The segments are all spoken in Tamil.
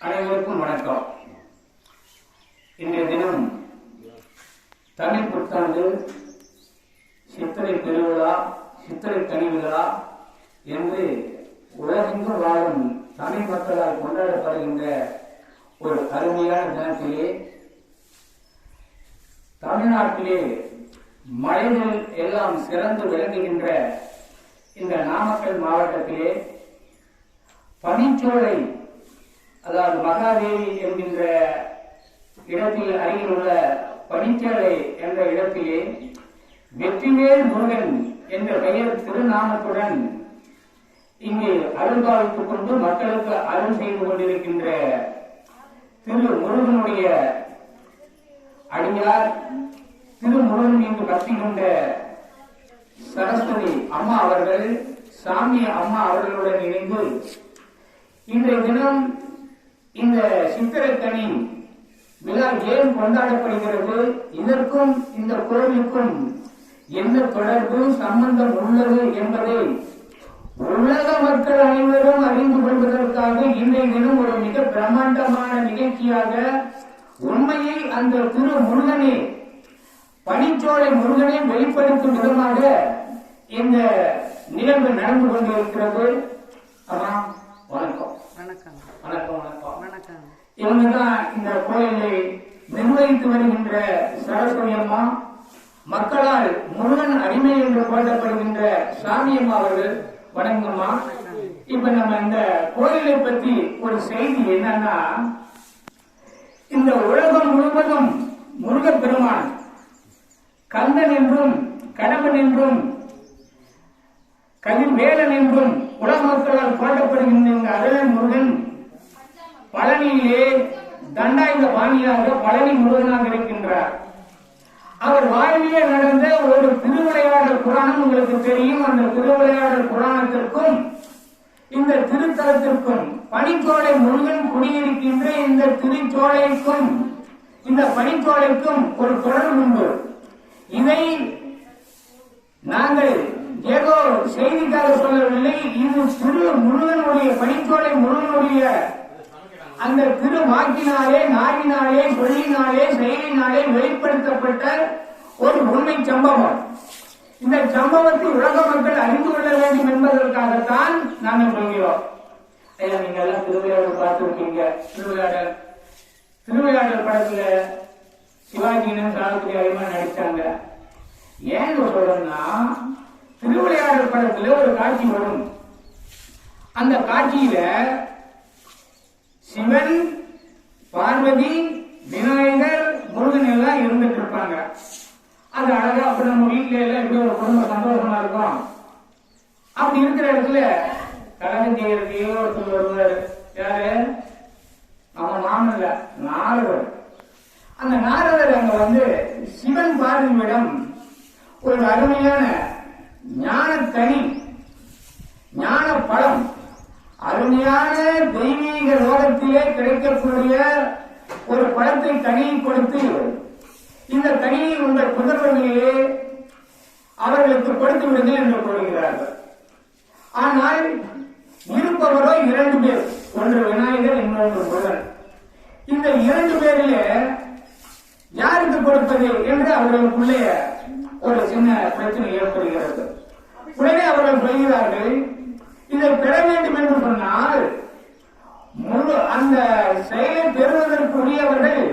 அனைவருக்கும் வணக்கம். இன்றைய தினம் தமிழ் புத்தாண்டு சித்திரை பெருவிழா சித்திரை தனி விழா என்று உலகெங்கும் வாழும் தமிழ் மக்களால் கொண்டாடப்படுகின்ற ஒரு அருமையான தினத்திலே தமிழ்நாட்டிலே மலைகள் எல்லாம் சிறந்து விளங்குகின்ற இந்த நாமக்கல் மாவட்டத்திலே பனிச்சோலை அதாவது மகாதேவி என்கின்ற இடத்தில் அருகில் உள்ள பனிச்சோலை என்ற இடத்திலே வெற்றிவேல் முருகன் என்ற பெயர் திருநாமத்துடன் இங்கே அருள்பாவித்துக் கொண்டு மக்களுக்கு அருள் செய்து கொண்டிருக்கின்ற திரு முருகனுடைய அடியார் திருமுருகன் மீது பக்தி கொண்ட சரஸ்வதி அம்மா அவர்கள் சாமி அம்மா அவர்களுடன் இணைந்து இன்றைய தினம் இந்த சித்திரக்கனி விழா ஏன் கொண்டாடப்படுகிறது? இதற்கும் இந்த கோவிலுக்கும் என்ன தொடர்பு சம்பந்தம் உள்ளது என்பதை உலக மக்கள் அனைவரும் அறிந்து கொள்வதற்காக இன்றைய தினம் ஒரு மிக பிரம்மாண்டமான நிகழ்ச்சியாக உண்மையை அந்த திரு முருகனே பனிச்சோலை முருகனை வெளிப்படுத்தும் விதமாக இந்த நிகழ்வு நடந்து கொண்டிருக்கிறது. ஆமா வணக்கம். வணக்கம். வணக்கம் வணக்கம். வணக்கம். இவங்க தான் இந்த கோயிலை நிர்வகித்து வருகின்ற சரஸ்வதி அம்மா மக்களால் முருகன் அடிமை என்று போற்றப்படுகின்ற சாமி அம்மா அவர்கள். வணங்கம்மா இப்ப நம்ம இந்த கோயிலை பத்தி ஒரு செய்தி என்னன்னா இந்த உலகம் முழுவதும் முருகப் பெருமான் கந்தன் என்றும் கடவன் என்றும் கதிர்வேலன் என்றும் உலக மக்களால் போற்றப்படுகின்ற இந்த முருகன். பழனியிலே தண்டாயுத பாணியாக பழனி முருகனாக இருக்கின்றார். அவர் வாழ்விலே நடந்த ஒரு திருவிளையாடல் புராணம் உங்களுக்கு தெரியும். அந்த திருவிளையாடல் புராணத்திற்கும் இந்த திருத்தலத்திற்கும் பனிச்சோலை முருகன் குடியிருக்கின்ற இந்த திருச்சோலைக்கும் இந்த பனிச்சோலைக்கும் ஒரு தொடர்பு உண்டு இதை நாங்கள் ஏதோ செய்திக்காக சொல்லவில்லை. இது திரு முருகனுடைய பணிக்கோளை முருகனுடைய அந்த திரு வாக்கினாலே நாவினாலே சொல்லினாலே செயலினாலே வெளிப்படுத்தப்பட்ட ஒரு உண்மை சம்பவம். இந்த சம்பவத்தை உலக மக்கள் அறிந்து கொள்ள வேண்டும் என்பதற்காகத்தான் நாங்கள் சொல்கிறோம் ஐயா நீங்க எல்லாம் திருவிளையாடல் பார்த்துருக்கீங்க. திருவிளையாடல் திருவிளையாடல் படத்துல சிவாஜினும் சாவித்ரி அதிகமா நடிச்சாங்க. ஏன் சொல்றேன்னா திருவிளையாடல் படத்துல ஒரு காட்சி வரும். அந்த காட்சியில சிவன் பார்வதி விநாயகர் முருகன் எல்லாம் இருந்துட்டு இருப்பாங்க. அது அழகா அப்படி நம்ம வீட்டுல எல்லாம் எப்படி ஒரு குடும்ப சந்தோஷமா இருக்கும். அப்படி இருக்கிற இடத்துல கலகம் செய்யறதுக்கு ஒருத்தர் வருவார். யாரு? நம்ம நாம இல்ல நாரதர். அந்த நாரதர் அங்க வந்து சிவன் பார்வதியிடம் ஒரு அருமையான ஞான கனி ஞான பழம் அருமையான தெய்வீக லோகத்திலே கிடைக்கக்கூடிய ஒரு பழத்தை கனியை கொடுத்து இந்த கனியை உங்கள் புதர்வர்களிலே அவர்களுக்கு கொடுத்து விடுங்கள் என்று கூறுகிறார்கள். ஆனால் இருப்பவரோ இரண்டு பேர் ஒன்று விநாயகர் இன்னொன்று முருகன் இந்த இரண்டு பேரிலே யாருக்கு கொடுப்பது என்று அவர்களுக்குள்ளே ஒரு சின்ன பிரச்சனை ஏற்படுகிறது. உடனே அவர்கள் சொல்கிறார்கள் இதை பெற வேண்டும் என்று சொன்னால் முழு அந்த செயலை பெறுவதற்குரியவர்கள்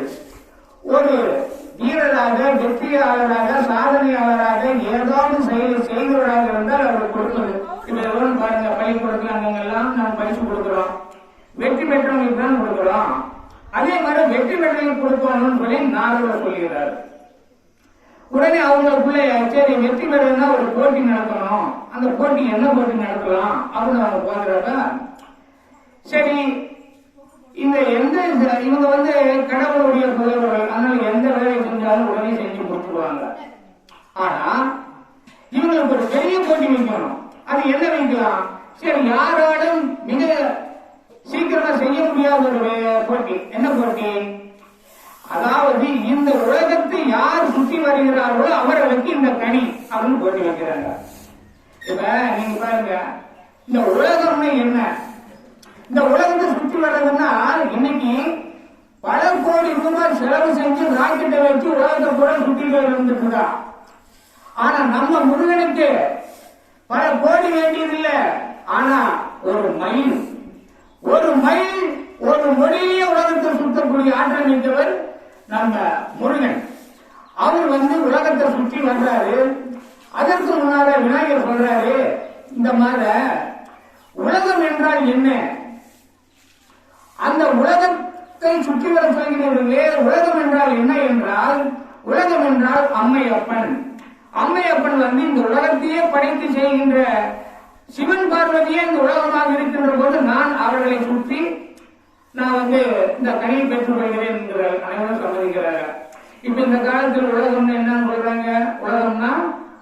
ஒரு வீரராக வெற்றியாளராக சாதனையாளராக ஏதாவது செயலை செய்தவராக இருந்தால் அவர்கள் கொடுப்பது. இப்ப எவ்வளவு பாருங்க பள்ளிக்கூடத்தில் அங்கெல்லாம் நாம் பரிசு கொடுக்கிறோம். வெற்றி பெற்றவங்களுக்கு தான் கொடுக்கிறோம். அதே மாதிரி வெற்றி பெற்றவங்களுக்கு கொடுக்கணும்னு சொல்லி நாரவர் சொல்கிறார். உடனே அவங்களுக்குள்ள சரி வெற்றி பெறதுனா ஒரு போட்டி நடத்தணும். அந்த போட்டி என்ன போட்டி நடத்தலாம்? அப்படின்னு அவங்க போகிறாங்க சரி இந்த எந்த இவங்க வந்து கடவுளுடைய புதல்வர்கள் அதனால எந்த வேலையை செஞ்சாலும் உடனே செஞ்சு கொடுத்துருவாங்க ஆனா இவங்களுக்கு ஒரு பெரிய போட்டி வைக்கணும். அது என்ன வைக்கலாம்? சரி யாராலும் மிக சீக்கிரமா செய்ய முடியாத ஒரு வே- போட்டி. என்ன போட்டி? யாராகிறார்களோ அவர்களுக்கு இந்த கனி அப்படின்னு போட்டு வைக்கிறாங்க. இப்ப நீங்க பாருங்க இந்த உலகம்னு என்ன? இந்த உலகத்தை சுற்றி வர்றதுன்னா இன்னைக்கு பல கோடி ரூபாய் செலவு செஞ்சு ராக்கெட்டை வச்சு உலகத்தை கூட சுற்றிட்டு இருந்துட்டுதான் ஆனா நம்ம முருகனுக்கு பல கோடி வேண்டியதில்லை. ஆனா ஒரு மைல் ஒரு மைல் ஒரு மொழியிலே உலகத்தை சுற்றக்கூடிய ஆற்றல் மிக்கவர் நம்ம முருகன். பண்றாரு. அதற்கு முன்னால விநாயகர் சொல்றாரு இந்த மாதிரி உலகம் என்றால் என்ன? அந்த உலகத்தை சுற்றி வர சொல்கிறவர்களே உலகம் என்றால் என்ன என்றால் உலகம் என்றால் அம்மையப்பன். அம்மையப்பன் வந்து இந்த உலகத்தையே படைத்து செய்கின்ற சிவன் பார்வதியே இந்த உலகமாக இருக்கின்ற போது நான் அவர்களை சுற்றி நான் வந்து இந்த கனியை பெற்றுக் கொள்கிறேன் என்கிற அனைவரும் சம்மதிக்கிறாங்க இப்ப இந்த காலத்தில் உலகம் என்னன்னு சொல்றாங்க? உலகம்னா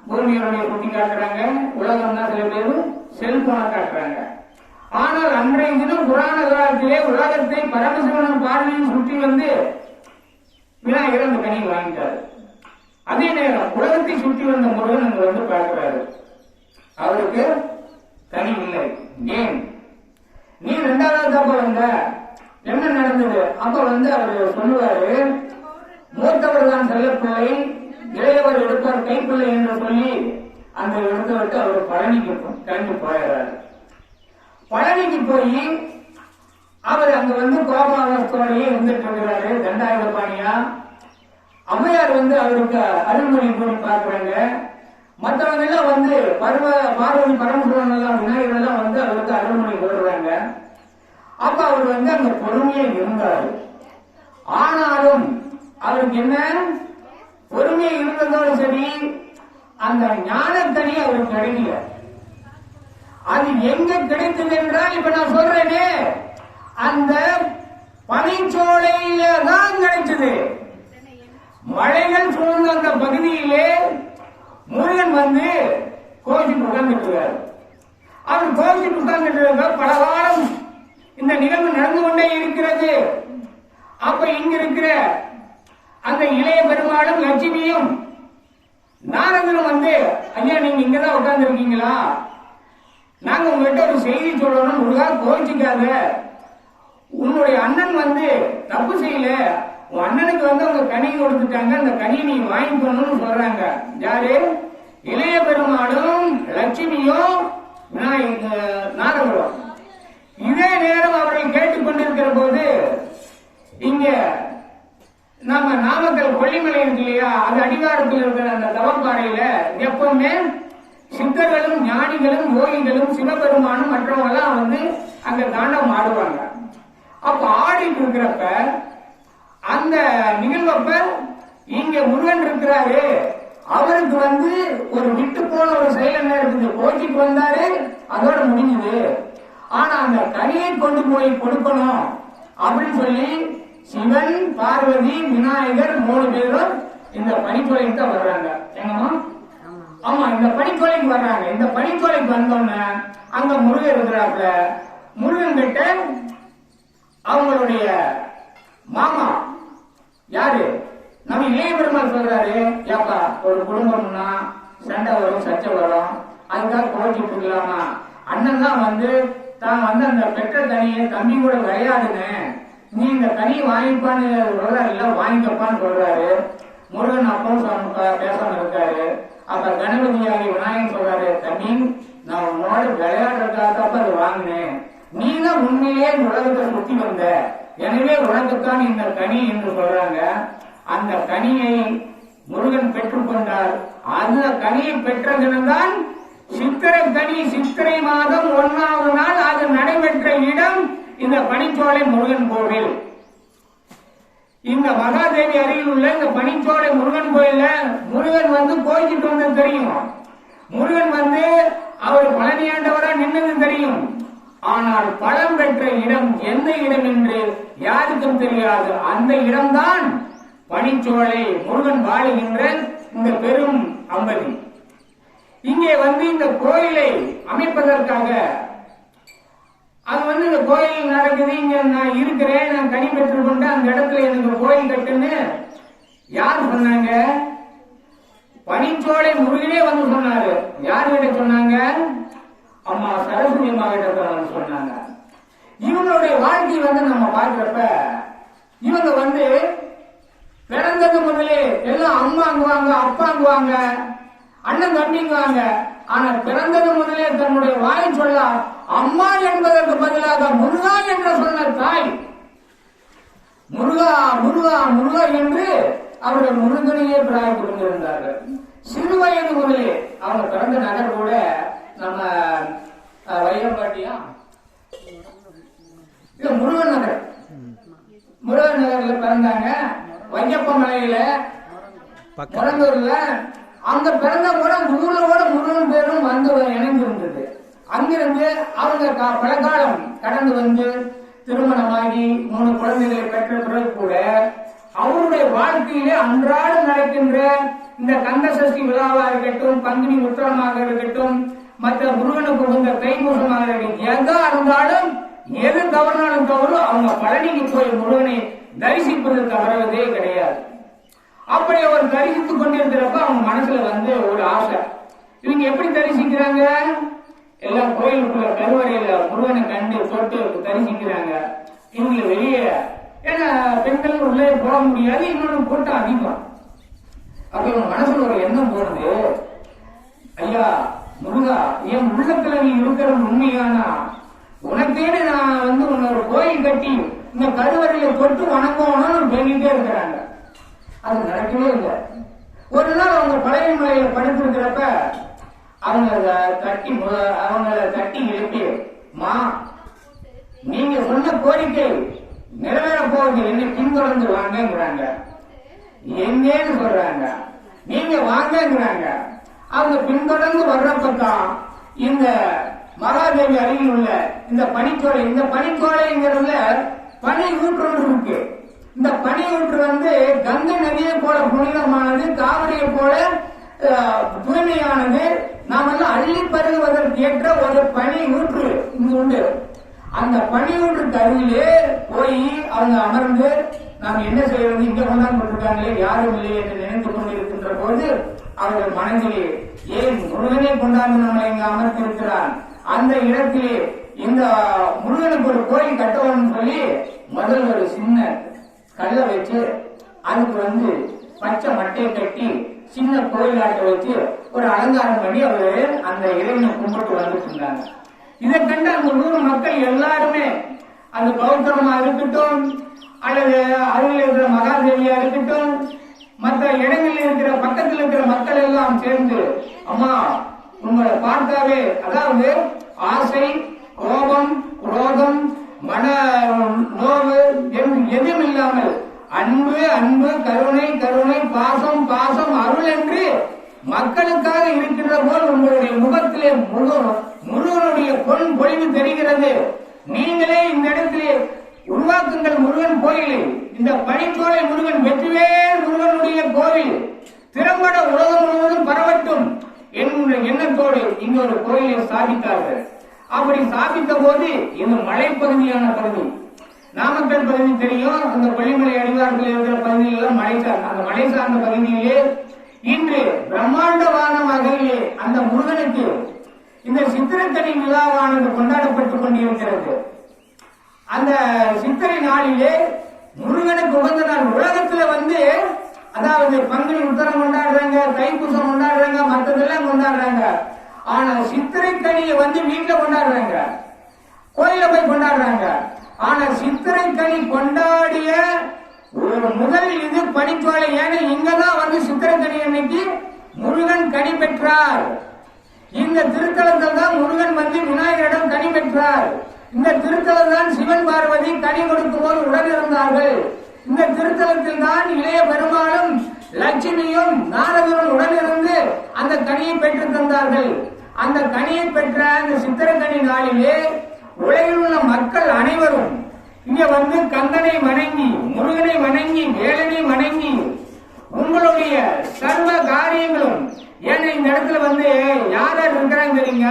பூமியோடைய குட்டி காட்டுறாங்க உலகம்னா சில பேர் செல்போனை காட்டுறாங்க. ஆனால் அன்றைய தினம் புராண காலத்திலே உலகத்தை பரமசிவனும் பார்வையின் சுற்றி வந்து விநாயகர் அந்த கனியை வாங்கிட்டாரு. அதே நேரம் உலகத்தை சுற்றி வந்த முருகன் அங்க வந்து பார்க்கிறாரு. அவருக்கு கனி இல்லை. ஏன்? நீ ரெண்டாவது அப்ப வந்த என்ன நடந்தது? அப்ப வந்து அவர் சொல்லுவாரு மூத்தவர் தான் செல்லப்பிள்ளை இளையவர் எடுப்பார் கைப்பிள்ளை என்று சொல்லி அந்த இடத்தை விட்டு அவர் பழனிக்கு போ- கிளம்பி போயிடுறாரு பழனிக்கு போய் அவர் அங்க வந்து கோபாலத்தோடையே இருந்துட்டு இருக்கிறாரு தண்டாயுத பாணியா. அம்மையார் வந்து அவருக்கு அருள்மொழி போய் பார்க்குறாங்க. மற்றவங்க எல்லாம் வந்து பருவ பார்வதி பரமசிவன் எல்லாம் விநாயகர் எல்லாம் வந்து அவருக்கு அருள்மொழி போடுறாங்க. அப்ப அவர் வந்து அங்க பொறுமையா இருந்தாரு. ஆனாலும் அவருக்கு என்ன? பொறுமையா இருந்ததோடு சரி அந்த ஞானத்தனி அவருக்கு கிடைக்கல. அது எங்க கிடைத்தது என்றால் இப்ப நான் சொல்றேனே அந்த பனிச்சோலையில தான் கிடைச்சது மழைகள் சூழ்ந்த அந்த பகுதியிலே முருகன் வந்து கோச்சிட்டு உட்கார்ந்துட்டு அவர் கோச்சிட்டு உட்கார்ந்துட்டு பல வாரம் இந்த நிகழ்வு நடந்து கொண்டே இருக்கிறது. அப்ப இங்க இருக்கிற அந்த இளைய பெருமாளும் லட்சுமியும் நாரதரும் வந்து ஐயா நீங்க இங்கதான் உட்கார்ந்து இருக்கீங்களா நாங்க உங்ககிட்ட ஒரு செய்தி சொல்லணும். முருகா கோவிச்சுக்காத. உன்னுடைய அண்ணன் வந்து தப்பு செய்யல. உன் அண்ணனுக்கு வந்து அவங்க கனி கொடுத்துட்டாங்க. அந்த கனியை நீ வாங்கிக்கணும்னு சொல்றாங்க. யாரு? இளைய பெருமாளும் லட்சுமியும் நாரதரும். இதே நேரம் அவர்கள் கேட்டுக்கொண்டிருக்கிற போது இங்க நம்ம நாமக்கல் கொல்லிமலை இருக்கு இல்லையா அது அடிவாரத்தில் இருக்கிற அந்த தவப்பாறையில எப்பவுமே சித்தர்களும் ஞானிகளும் யோகிகளும் சிவபெருமானும் மற்றவங்க எல்லாம் வந்து அங்க தாண்டவம் ஆடுவாங்க. அப்ப ஆடிட்டு இருக்கிறப்ப அந்த நிகழ்வப்ப இங்க முருகன் இருக்கிறாரு. அவருக்கு வந்து ஒரு விட்டு போன ஒரு செயல் என்ன இருக்குது? கோச்சிக்கு வந்தாரு அதோட முடிஞ்சது. ஆனா அந்த கனியை கொண்டு போய் கொடுக்கணும் அப்படின்னு சொல்லி சிவன் பார்வதி விநாயகர் மூணு பேரும் இந்த பனிக்கொலைக்கு தான் வர்றாங்க. என்னமா ஆமா இந்த பனிக்கொலைக்கு வர்றாங்க. இந்த பனிக்கொலைக்கு வந்தோடனே அங்க முருகன் இருக்கிறாப்ல முருகன் கிட்ட அவங்களுடைய மாமா யாரு? நம்ம இளைய பெருமாள் சொல்றாரு ஏப்பா ஒரு குடும்பம்னா சண்டை வரும் சச்சை வரும். அதுக்காக கோச்சிட்டு கொடுக்கலாமா? அண்ணன் தான் வந்து தான் வந்து அந்த பெற்ற தனியை தம்பி கூட விளையாடுனேன் நீ இந்த கனி வாங்கிப்பான்னு சொல்றாரு இல்ல வாங்கிக்கப்பான்னு சொல்றாரு. முருகன் அப்பவும் சொன்ன- பேசாம இருக்காரு. அப்ப கணபதியாகி விநாயகன் சொல்றாரு கனி நான் உன்னோட விளையாடுறதுக்காக அது வாங்கினேன். நீ தான் உண்மையிலே உலகத்தை சுத்தி வந்த. எனவே உனக்குத்தான் இந்த கனி என்று சொல்றாங்க. அந்த கனியை முருகன் பெற்றுக்கொண்டார் அந்த கனியை பெற்ற தினம்தான் சித்திரை கனி. சித்திரை மாதம் ஒன்னாவது நாள் அது நடைபெற்ற இடம். இந்த பனிச்சோலை முருகன் கோவில். இந்த மகாதேவி அருகில் உள்ள இந்த பனிச்சோலை முருகன் கோயில்ல முருகன் வந்து கோயிச்சுட்டு வந்தது தெரியும். முருகன் வந்து அவர் பழனியாண்டவரா நின்னது தெரியும். ஆனால் பழம் பெற்ற இடம் எந்த இடம் என்று யாருக்கும் தெரியாது. அந்த இடம்தான் பனிச்சோலை முருகன் வாழுகின்ற இந்த பெரும் அம்பதி. இங்கே வந்து இந்த கோயிலை அமைப்பதற்காக அது வந்து இந்த கோயில் நடக்குது இங்க நான் இருக்கிறேன் நான் கனி பெற்றுக் கொண்டு அந்த இடத்துல எனக்கு கோயில் கட்டுன்னு யார் சொன்னாங்க? பனிச்சோலை முருகனே வந்து சொன்னாரு. யார்கிட்ட சொன்னாங்க? அம்மா சரஸ்வதி அம்மா கிட்ட சொன்னாங்க. இவங்களுடைய வாழ்க்கை வந்து நம்ம பார்க்கிறப்ப இவங்க வந்து பிறந்தது முதலே எல்லாம் அம்மாங்குவாங்க அப்பாங்குவாங்க அண்ணன் தம்பிங்குவாங்க. ஆனா பிறந்தது முதலே தன்னுடைய வாய் சொல்ல அம்மா என்பதற்கு பதிலாக முருகா என்று சொன்ன தாய். முருகா முருகா முருகா என்று அவர்கள் முருகனையே பிராய்த்துக் கொண்டிருந்தார்கள் சிறு வயது முதலே அவங்க பிறந்த நகர் கூட நம்ம வைரம்பாட்டியா? இல்ல முருகன் நகர். முருகன் நகர்ல பிறந்தாங்க. வையப்ப மலையில முரங்கூர்ல அங்க பிறந்த கூட கூட முருகன் பேரும் வந்து இணைந்து இருந்தது அங்கிருந்து அவங்க கா- பல காலம் கடந்து வந்து திருமணமாகி மூணு குழந்தைகளை பெற்ற பிறகு கூட அவருடைய வாழ்க்கையிலே அன்றாடம் நடக்கின்ற இந்த கந்த சஷ்டி விழாவா இருக்கட்டும் பங்குனி உத்திரமாக இருக்கட்டும் மற்ற முருகனுக்கு உகந்த தைப்பூசமாக இருக்கட்டும் எதா இருந்தாலும் எது தவறினாலும் தவறு அவங்க பழனிக்கு போய் முருகனை தரிசிப்பது தவறுவதே கிடையாது அப்படி அவர் தரிசித்துக் கொண்டிருக்கிறப்ப அவங்க மனசுல வந்து ஒரு ஆசை இவங்க எப்படி தரிசிக்கிறாங்க எல்லாம் கோயிலுக்குள்ள கருவறையில முருகனை கண்டு போட்டு தரிசிக்கிறாங்க இவங்க வெளியே ஏன்னா பெண்கள் உள்ளே போக முடியாது இன்னொன்னு கூட்டம் அதிகம் அப்ப இவங்க மனசுல ஒரு எண்ணம் போனது ஐயா முருகா என் உள்ளத்துல நீ இருக்கிறது உண்மையானா? உனக்கேன்னு நான் வந்து உன்னை ஒரு கோயில் கட்டி இந்த கருவறையில தொட்டு வணங்கணும்னு வேண்டிட்டே இருக்கிறாங்க. அது நடக்கவே இல்லை. ஒரு நாள் அவங்க பழைய மலையில படுத்திருக்கிறப்ப அவங்க கட்டி தட்டி அவங்கள கட்டி எழுப்பி மா நீங்க சொன்ன கோரிக்கை நிறைவேற போகுது என்ன பின்தொடர்ந்து வாங்கங்கிறாங்க. எங்கேன்னு சொல்றாங்க. நீங்க வாங்கங்கிறாங்க. அவங்க பின்தொடர்ந்து வர்றப்பதான் இந்த மகாதேவி அருகில் உள்ள இந்த பனிக்கோளை இந்த பனிக்கோளைங்கிறதுல பனி ஊற்று இருக்கு. இந்த பனி ஊற்று வந்து கங்கை நதியை போல புனிதமானது காவிரியை போல தூய்மையானது நாம் எல்லாம் அள்ளி பருகுவதற்கு ஏற்ற ஒரு பணி ஊற்று இங்கு உண்டு. அந்த பணியூற்றுக்கு கருவிலே போய் அவங்க அமர்ந்து நாம் என்ன செய்யறது இங்க கொண்டாந்து கொண்டிருக்காங்களே யாரும் இல்லை என்று நினைத்து கொண்டிருக்கின்ற போது அவர்கள் மனதிலே ஏன் முருகனை கொண்டாந்து நம்மளை இங்கு அமர்த்திருக்கிறான் அந்த இடத்திலே இந்த முருகனுக்கு ஒரு கோயில் கட்டணும்னு சொல்லி முதல் ஒரு சின்ன கல்லை வச்சு அதுக்கு வந்து பச்சை மட்டையை கட்டி சின்ன கோயிலாட்ட வச்சு ஒரு அலங்காரம் பண்ணி அவர் அந்த இறைவனை கும்பிட்டு வந்துட்டு இருந்தாங்க இதை கண்டு அந்த ஊர் மக்கள் எல்லாருமே அந்த பௌத்தமா இருக்கட்டும் அல்லது அருகில் இருக்கிற மகாதேவியா இருக்கட்டும் மற்ற இடங்களில் இருக்கிற பக்கத்தில் இருக்கிற மக்கள் எல்லாம் சேர்ந்து அம்மா உங்களை பார்த்தாவே அதாவது ஆசை கோபம் குரோதம் மன நோவு எதுவும் இல்லாமல் அன்பு அன்பு கருணை கருணை பாசம் பாசம் அருள் என்று மக்களுக்காக இருக்கின்ற போல் உங்களுடைய முகத்திலே முருகனுடைய பொன் பொழிவு தெரிகிறது. நீங்களே இந்த இடத்திலே உருவாக்குங்கள் முருகன் கோயிலை. இந்த பனிச்சோலை முருகன் வெற்றிவேல் முருகனுடைய கோவில். திறம்பட உலகம் முழுவதும் பரவட்டும் என்ற எண்ணத்தோடு இங்கு ஒரு கோயிலை ஸ்தாபித்தார்கள். அப்படி ஸ்தாபித்த போது இது மலைப்பகுதியான பகுதி. நாமக்கல் பகுதி தெரியும். அந்த கொல்லிமலை அடிவாரத்தில் இருக்கிற பகுதியில் மலை சார்ந்த அந்த மலை சார்ந்த பகுதியிலே இன்று பிரம்மாண்டமான வகையிலே அந்த முருகனுக்கு இந்த சித்திரத்தனி விழாவானது கொண்டாடப்பட்டுக் கொண்டிருக்கிறது. அந்த சித்திரை நாளிலே முருகனுக்கு உகந்த நாள் உலகத்துல வந்து அதாவது பங்குனி உத்தரம் கொண்டாடுறாங்க தைப்பூசம் கொண்டாடுறாங்க மற்றதெல்லாம் கொண்டாடுறாங்க. ஆனா சித்திரை கனியை வந்து வீட்டுல கொண்டாடுறாங்க. கோயில போய் கொண்டாடுறாங்க. ஆனா சித்திரை கனி கொண்டாடிய ஒரு முதல் இது பனிச்சோலை ஏன்னா இங்கதான் வந்து சித்திரை கனி அன்னைக்கு முருகன் கனி பெற்றார். இந்த திருத்தலத்தில் தான் முருகன் வந்து விநாயகரிடம் கனி பெற்றார். இந்த திருத்தலம் தான் சிவன் பார்வதி கனி கொடுக்கும்போது உடனிருந்தார்கள். இந்த திருத்தலத்தில் தான் இளைய பெருமாளும் லட்சுமியும் நாரதரும் உடனிருந்து அந்த கனியை பெற்று தந்தார்கள். அந்த கனியை பெற்ற அந்த சித்திரக்கனி நாளிலே உலகில் உள்ள மக்கள் அனைவரும் இங்க வந்து கந்தனை வணங்கி முருகனை வணங்கி வேலனை வணங்கி உங்களுடைய சர்வ காரியங்களும் ஏன்னா இந்த இடத்துல வந்து யார் யார் இருக்கிறாங்க தெரியுங்க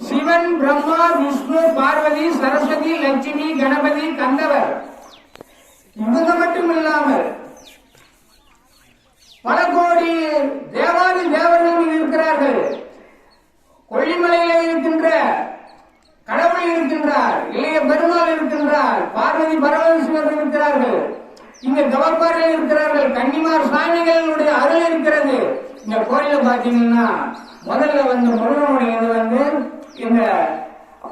சிவன் பிரம்மா விஷ்ணு பார்வதி சரஸ்வதி லட்சுமி கணபதி கந்தவர். இவங்க மட்டும் இல்லாமல் பல கோடி தேவாதி தேவர்கள் இருக்கிறார்கள் கொல்லிமலையில இருக்கின்ற கடவுள் இருக்கின்றார் இளைய பெருமாள் இருக்கின்றார் பார்வதி பரமேஸ்வரர் இருக்கிறார்கள் இங்க கவர்பாரில் இருக்கிறார்கள் கன்னிமார் சுவாமிகளுடைய அருள் இருக்கிறது. இந்த கோயில பாத்தீங்கன்னா முதல்ல வந்து முருகனுடைய இது வந்து இந்த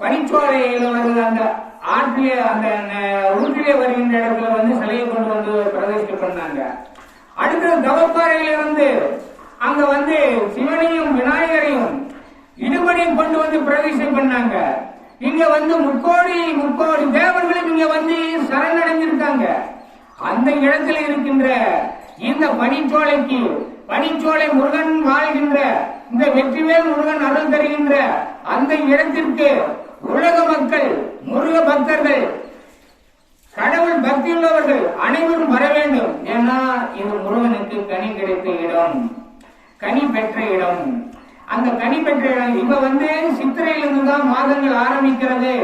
பனிச்சோலையில வருது அந்த ஆற்றிலே அந்த ந- ஊற்றிலே வருகின்ற இடத்துல வந்து சிலையை கொண்டு வந்து பிரதிஷ்டை பண்ணாங்க அடுத்தது தவப்பாறையில வந்து அங்க வந்து சிவனையும் விநாயகரையும் இடுபடியும் கொண்டு வந்து பிரதிஷ்டை பண்ணாங்க. இங்க வந்து முக்கோடி முக்கோடி தேவர்களும் இங்க வந்து சரணடைஞ்சிருக்காங்க அந்த இடத்தில் இருக்கின்ற இந்த பனிச்சோலைக்கு பனிச்சோலை முருகன் வாழ்கின்ற இந்த வெற்றிவேல் முருகன் அருள் தருகின்ற அந்த இடத்திற்கு உலக மக்கள் முருக பக்தர்கள் கடவுள் பக்தியுள்ளவர்கள் அனைவரும் வர வேண்டும். ஏன்னா இது முருகனுக்கு கனி கிடைத்த இடம் கனி பெற்ற இடம். அந்த கனி பெற்ற இடம் இப்ப வந்து சித்திரையிலிருந்து தான் மாதங்கள் ஆரம்பிக்கிறது.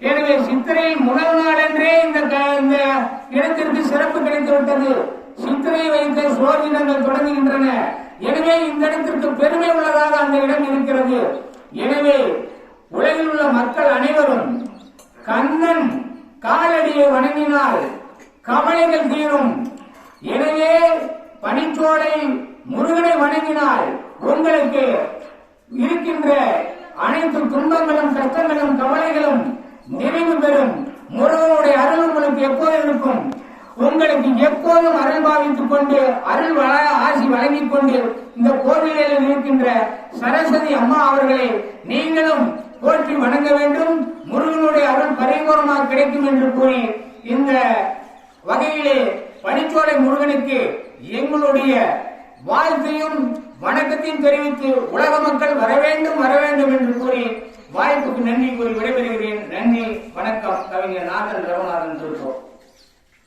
எனவே சித்திரையில் முதல் நாளன்றே இந்த க- இந்த இடத்திற்கு சிறப்பு கிடைத்துவிட்டது. சித்திரை வைத்த சோதிடங்கள் தொடங்குகின்றன. எனவே இந்த இடத்திற்கு பெருமை உள்ளதாக அந்த இடம் இருக்கிறது. எனவே உலகில் உள்ள மக்கள் அனைவரும் கண்ணன் காலடியை வணங்கினால் கவலைகள் தீரும். எனவே பனிச்சோலை முருகனை வணங்கினால் உங்களுக்கு இருக்கின்ற அனைத்து துன்பங்களும் கஷ்டங்களும் கவலைகளும் நிறைவு பெறும். முருகனுடைய உங்களுக்கு எப்போது இருக்கும்? உங்களுக்கு எப்போதும் அருள் பாவித்துக் கொண்டு அருள் வள- ஆசி வழங்கிக் கொண்டு இந்த கோவிலில் இருக்கின்ற சரஸ்வதி அம்மா அவர்களை நீங்களும் போற்றி வணங்க வேண்டும். முருகனுடைய அருள் பரிபூர்ணமாக கிடைக்கும் என்று கூறி இந்த வகையிலே பனிச்சோலை முருகனுக்கு எங்களுடைய வாழ்த்தையும் வணக்கத்தையும் தெரிவித்து உலக மக்கள் வர வேண்டும் வர வேண்டும் என்று கூறி வாய்ப்புக்கு நன்றி கூறி விடைபெறுகிறேன். நன்றி வணக்கம். கவிஞர் நாதன் ரகுநாதன் சொல்றோம்.